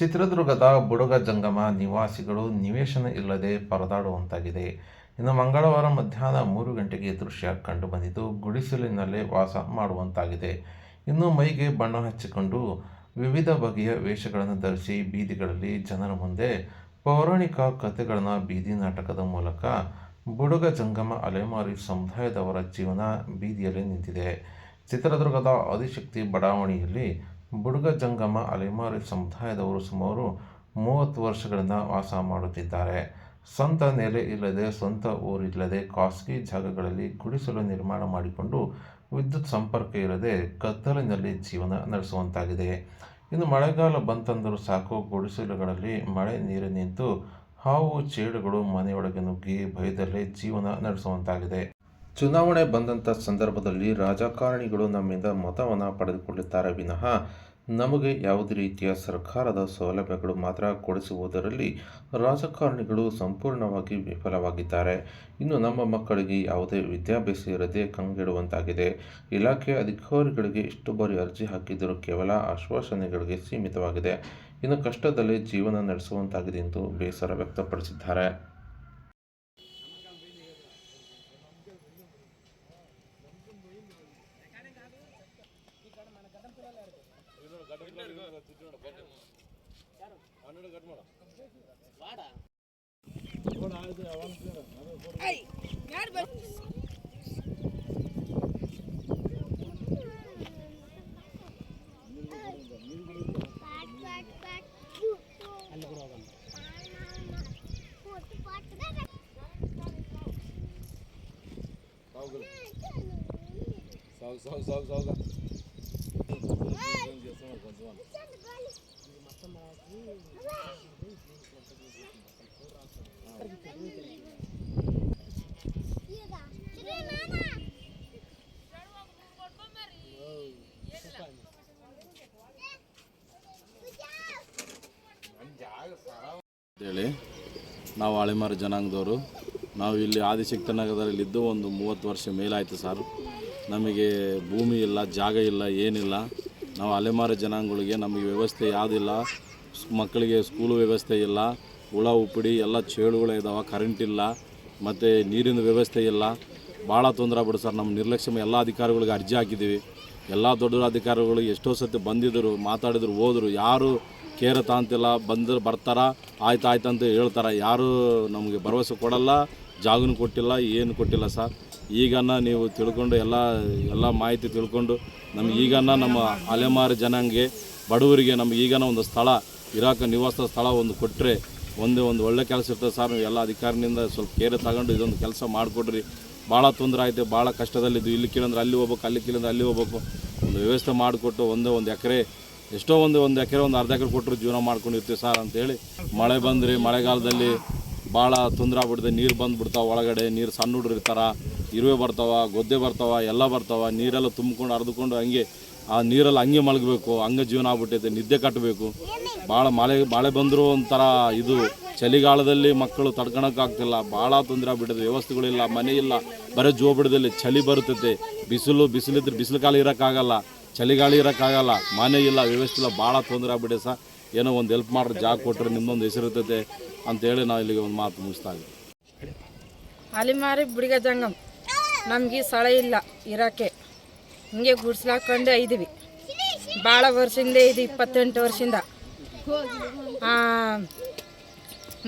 ಚಿತ್ರದುರ್ಗದ ಬುಡುಗ ಜಂಗಮ ನಿವಾಸಿಗಳು ನಿವೇಶನ ಇಲ್ಲದೆ ಪರದಾಡುವಂತಾಗಿದೆ. ಇನ್ನು ಮಂಗಳವಾರ ಮಧ್ಯಾಹ್ನ ಮೂರು ಗಂಟೆಗೆ ದೃಶ್ಯ ಕಂಡುಬಂದಿದ್ದು ಗುಡಿಸಲಿನಲ್ಲೇ ವಾಸ ಮಾಡುವಂತಾಗಿದೆ. ಇನ್ನು ಮೈಗೆ ಬಣ್ಣ ಹಚ್ಚಿಕೊಂಡು ವಿವಿಧ ಬಗೆಯ ವೇಷಗಳನ್ನು ಧರಿಸಿ ಬೀದಿಗಳಲ್ಲಿ ಜನರ ಮುಂದೆ ಪೌರಾಣಿಕ ಕಥೆಗಳನ್ನು ಬೀದಿ ನಾಟಕದ ಮೂಲಕ ಬುಡುಗ ಜಂಗಮ ಅಲೆಮಾರಿ ಸಮುದಾಯದವರ ಜೀವನ ಬೀದಿಯಲ್ಲಿ ನಿಂತಿದೆ. ಚಿತ್ರದುರ್ಗದ ಆದಿಶಕ್ತಿ ಬಡಾವಣೆಯಲ್ಲಿ ಬುಡುಗ ಜಂಗಮ ಅಲೆಮಾರಿ ಸಮುದಾಯದವರು ಸುಮಾರು ಮೂವತ್ತು ವರ್ಷಗಳಿಂದ ವಾಸ ಮಾಡುತ್ತಿದ್ದಾರೆ. ಸ್ವಂತ ನೆಲೆ ಇಲ್ಲದೆ, ಸ್ವಂತ ಊರಿಲ್ಲದೆ, ಖಾಸಗಿ ಜಾಗಗಳಲ್ಲಿ ಗುಡಿಸಲು ನಿರ್ಮಾಣ ಮಾಡಿಕೊಂಡು ವಿದ್ಯುತ್ ಸಂಪರ್ಕ ಇರದೆ ಕತ್ತಲಿನಲ್ಲಿ ಜೀವನ ನಡೆಸುವಂತಾಗಿದೆ. ಇನ್ನು ಮಳೆಗಾಲ ಬಂತಂದರೂ ಸಾಕು, ಗುಡಿಸಲುಗಳಲ್ಲಿ ಮಳೆ ನೀರು ನಿಂತು ಹಾವು, ಚೇಡುಗಳು ಮನೆಯೊಳಗೆ ನುಗ್ಗಿ, ಭಯದಲ್ಲೇ ಜೀವನ ನಡೆಸುವಂತಾಗಿದೆ. ಚುನಾವಣೆ ಬಂದಂಥ ಸಂದರ್ಭದಲ್ಲಿ ರಾಜಕಾರಣಿಗಳು ನಮ್ಮಿಂದ ಮತವನ್ನು ಪಡೆದುಕೊಳ್ಳುತ್ತಾರೆ ವಿನಃ ನಮಗೆ ಯಾವುದೇ ರೀತಿಯ ಸರ್ಕಾರದ ಸೌಲಭ್ಯಗಳು ಮಾತ್ರ ಕೊಡಿಸುವುದರಲ್ಲಿ ರಾಜಕಾರಣಿಗಳು ಸಂಪೂರ್ಣವಾಗಿ ವಿಫಲವಾಗಿದ್ದಾರೆ. ಇನ್ನು ನಮ್ಮ ಮಕ್ಕಳಿಗೆ ಯಾವುದೇ ವಿದ್ಯಾಭ್ಯಾಸ ಇರದೆ ಕಂಗೆಡುವಂತಾಗಿದೆ. ಇಲಾಖೆ ಅಧಿಕಾರಿಗಳಿಗೆ ಇಷ್ಟು ಬಾರಿ ಅರ್ಜಿ ಹಾಕಿದರೂ ಕೇವಲ ಆಶ್ವಾಸನೆಗಳಿಗೆ ಸೀಮಿತವಾಗಿದೆ. ಇನ್ನು ಕಷ್ಟದಲ್ಲಿ ಜೀವನ ನಡೆಸುವಂತಾಗಿದೆ ಎಂದು ಬೇಸರ ವ್ಯಕ್ತಪಡಿಸಿದ್ದಾರೆ. ಅಲ್ಲಿ ಕೂಡ ಹೋಗಲ್ಲ ಸಾವು ಸಾವು ಸಾವು ಸಾವು ಅಂತೇಳಿ ನಾವು ಹಳೆಮಾರಿ ಜನಾಂಗದವರು, ನಾವು ಇಲ್ಲಿ ಆದಿಶಕ್ತಿ ನಗರದಲ್ಲಿದ್ದು ಒಂದು ಮೂವತ್ತು ವರ್ಷ ಮೇಲಾಯಿತು ಸರ್. ನಮಗೆ ಭೂಮಿ ಇಲ್ಲ, ಜಾಗ ಇಲ್ಲ, ಏನಿಲ್ಲ. ನಾವು ಅಲೆಮಾರಿ ಜನಾಂಗಗಳಿಗೆ ನಮಗೆ ವ್ಯವಸ್ಥೆ ಯಾವುದಿಲ್ಲ. ಮಕ್ಕಳಿಗೆ ಸ್ಕೂಲ್ ವ್ಯವಸ್ಥೆ ಇಲ್ಲ. ಹುಳ, ಉಪ್ಪಿಡಿ ಎಲ್ಲ ಚೇಳುಗಳೇ ಇದ್ದಾವೆ ಕರೆಂಟ್ ಇಲ್ಲ. ಮತ್ತು ನೀರಿನ ವ್ಯವಸ್ಥೆ ಇಲ್ಲ. ಭಾಳ ತೊಂದರೆ ಬಿಡು ಸರ್. ನಮ್ಮ ನಿರ್ಲಕ್ಷ್ಯ ಎಲ್ಲ ಅಧಿಕಾರಿಗಳಿಗೆ ಅರ್ಜಿ ಹಾಕಿದ್ದೀವಿ. ಎಲ್ಲ ದೊಡ್ಡ ಅಧಿಕಾರಿಗಳು ಎಷ್ಟೋ ಸತಿ ಬಂದಿದ್ದರು, ಮಾತಾಡಿದ್ರು, ಹೋದರು. ಯಾರು ಕೇರತ ಅಂತಿಲ್ಲ ಬಂದರು ಬರ್ತಾರ ಆಯ್ತು ಆಯ್ತು ಅಂತ ಹೇಳ್ತಾರೆ. ಯಾರು ನಮಗೆ ಭರವಸೆ ಕೊಡಲ್ಲ. ಜಾಗನೂ ಕೊಟ್ಟಿಲ್ಲ, ಏನು ಕೊಟ್ಟಿಲ್ಲ ಸರ್. ಈಗನ್ನ ನೀವು ತಿಳ್ಕೊಂಡು ಎಲ್ಲ ಎಲ್ಲ ಮಾಹಿತಿ ತಿಳ್ಕೊಂಡು ನಮ್ಗೆ ಈಗನ್ನ ನಮ್ಮ ಅಲೆಮಾರಿ ಜನಾಂಗೆ, ಬಡವರಿಗೆ ನಮ್ಗೆ ಈಗನ ಒಂದು ಸ್ಥಳ, ಇರಾಕ ನಿವಾಸ ಸ್ಥಳ ಒಂದು ಕೊಟ್ಟರೆ ಒಂದು ಒಂದು ಒಳ್ಳೆ ಕೆಲಸ ಇರ್ತದೆ ಸರ್. ನೀವು ಎಲ್ಲ ಅಧಿಕಾರಿನಿಂದ ಸ್ವಲ್ಪ ಕೇರೆ ತಗೊಂಡು ಇದೊಂದು ಕೆಲಸ ಮಾಡಿಕೊಡ್ರಿ. ಭಾಳ ತೊಂದರೆ ಆಯಿತು, ಭಾಳ ಕಷ್ಟದಲ್ಲಿದ್ದು. ಇಲ್ಲಿ ಕೇಳಂದ್ರೆ ಅಲ್ಲಿ ಹೋಗ್ಬೇಕು, ಅಲ್ಲಿ ಕೇಳಿದ್ರೆ ಅಲ್ಲಿ ಹೋಗ್ಬೇಕು. ಒಂದು ವ್ಯವಸ್ಥೆ ಮಾಡಿಕೊಟ್ಟು ಒಂದೇ ಒಂದು ಎಕರೆ, ಎಷ್ಟೋ ಒಂದು ಒಂದು ಎಕರೆ, ಒಂದು ಅರ್ಧ ಎಕರೆ ಕೊಟ್ಟರು ಜೀವನ ಮಾಡ್ಕೊಂಡಿರ್ತೀವಿ ಸರ್ ಅಂತೇಳಿ ಮಳೆ ಬಂದ್ರಿ ಮಳೆಗಾಲದಲ್ಲಿ ಭಾಳ ತೊಂದರೆ ಆಗ್ಬಿಡ್ದೆ ನೀರು ಬಂದುಬಿಡ್ತಾವೆ ಒಳಗಡೆ, ನೀರು ಸಣ್ಣ ಹುಡುಗ್ರು ಇರ್ತಾರೆ, ಇರುವೆ ಬರ್ತಾವೆ, ಗೊದ್ದೆ ಬರ್ತಾವೆ, ಎಲ್ಲ ಬರ್ತಾವೆ, ನೀರೆಲ್ಲ ತುಂಬಿಕೊಂಡು ಹರಿದುಕೊಂಡು ಹಂಗೆ, ಆ ನೀರಲ್ಲಿ ಹಂಗೆ ಮಲಗಬೇಕು, ಹಂಗೆ ಜೀವನ ಆಗ್ಬಿಟ್ಟೈತೆ, ನಿದ್ದೆ ಕಟ್ಟಬೇಕು ಭಾಳ ಮಳೆ ಮಳೆ ಬಂದರೂ ಒಂಥರ ಇದು, ಚಳಿಗಾಲದಲ್ಲಿ ಮಕ್ಕಳು ತಡ್ಕೊಳಕ್ಕಾಗ್ತಿಲ್ಲ ಭಾಳ ತೊಂದರೆ ಆಗ್ಬಿಟ್ಟಿದೆ ವ್ಯವಸ್ಥೆಗಳಿಲ್ಲ ಮನೆ ಇಲ್ಲ, ಬರೀ ಜೋ ಬಿಡದಲ್ಲಿ, ಚಳಿ ಬರ್ತೈತೆ. ಬಿಸಿಲು, ಬಿಸಿಲಿದ್ರೆ ಬಿಸಿಲು ಕಾಲ ಇರೋಕ್ಕಾಗಲ್ಲ, ಚಳಿಗಾಲ ಇರೋಕ್ಕಾಗಲ್ಲ, ಮನೆ ಇಲ್ಲ, ವ್ಯವಸ್ಥೆ ಇಲ್ಲ ಭಾಳ ತೊಂದರೆ ಆಗ್ಬಿಟ್ಟಿದೆ ಸರ್. ಏನೋ ಒಂದು ಹೆಲ್ಪ್ ಮಾಡ್ರೆ ಜಾಗ ಕೊಟ್ಟರೆ ನಿಮ್ಮದೊಂದು ಹೆಸರಿರ್ತೈತೆ ಅಂತೇಳಿ ನಾವು ಇಲ್ಲಿಗೆ ಒಂದು ಮಾತು ಮುಗಿಸ್ತಾ ಇದ್ದೀವಿ ಅಲಿಮಾರಿ ಬಿಡಿಗ ಜಂಗಮ್. ನಮಗೆ ಸ್ಥಳ ಇಲ್ಲ ಇರಕ್ಕೆ ಹಿಂಗೆ ಗುಡ್ಸ್ಲಾಕೊಂಡು ಇದ್ದೀವಿ ಭಾಳ ವರ್ಷದಿಂದ ಇದು ಇಪ್ಪತ್ತೆಂಟು ವರ್ಷದಿಂದ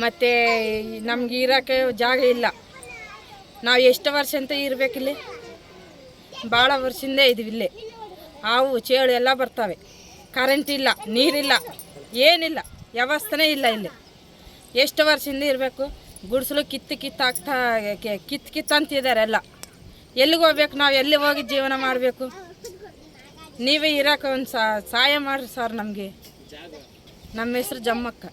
ಮತ್ತು ನಮ್ಗೆ ಇರೋಕ್ಕೆ ಜಾಗ ಇಲ್ಲ. ನಾವು ಎಷ್ಟು ವರ್ಷ ಅಂತ ಇರಬೇಕಿಲ್ಲಿ ಭಾಳ ವರ್ಷದಿಂದ ಇದ್ದೀವಿ ಇಲ್ಲಿ. ಹಾವು, ಚೇಳು ಎಲ್ಲ ಬರ್ತವೆ. ಕರೆಂಟ್ ಇಲ್ಲ, ನೀರಿಲ್ಲ. ಏನಿಲ್ಲ, ವ್ಯವಸ್ಥೆನೇ ಇಲ್ಲ ಇಲ್ಲಿ. ಎಷ್ಟು ವರ್ಷದಿಂದ ಇರಬೇಕು? ಗುಡಿಸಲು ಕಿತ್ತು ಕಿತ್ತು ಹಾಕ್ತಾ ಕೆ- ಕಿತ್ತು ಕಿತ್ತು ಅಂತಿದ್ದಾರೆ ಎಲ್ಲ. ಎಲ್ಲಿಗೆ ಹೋಗ್ಬೇಕು ನಾವು? ಎಲ್ಲಿ ಹೋಗಿ ಜೀವನ ಮಾಡಬೇಕು? ನೀವೇ ಇರೋಕೆ ಒಂದು ಸಹಾಯ ಮಾಡಿರಿ ಸರ್ ನಮಗೆ. ನಮ್ಮ ಹೆಸ್ರು ಜಮ್ಮಕ್ಕ.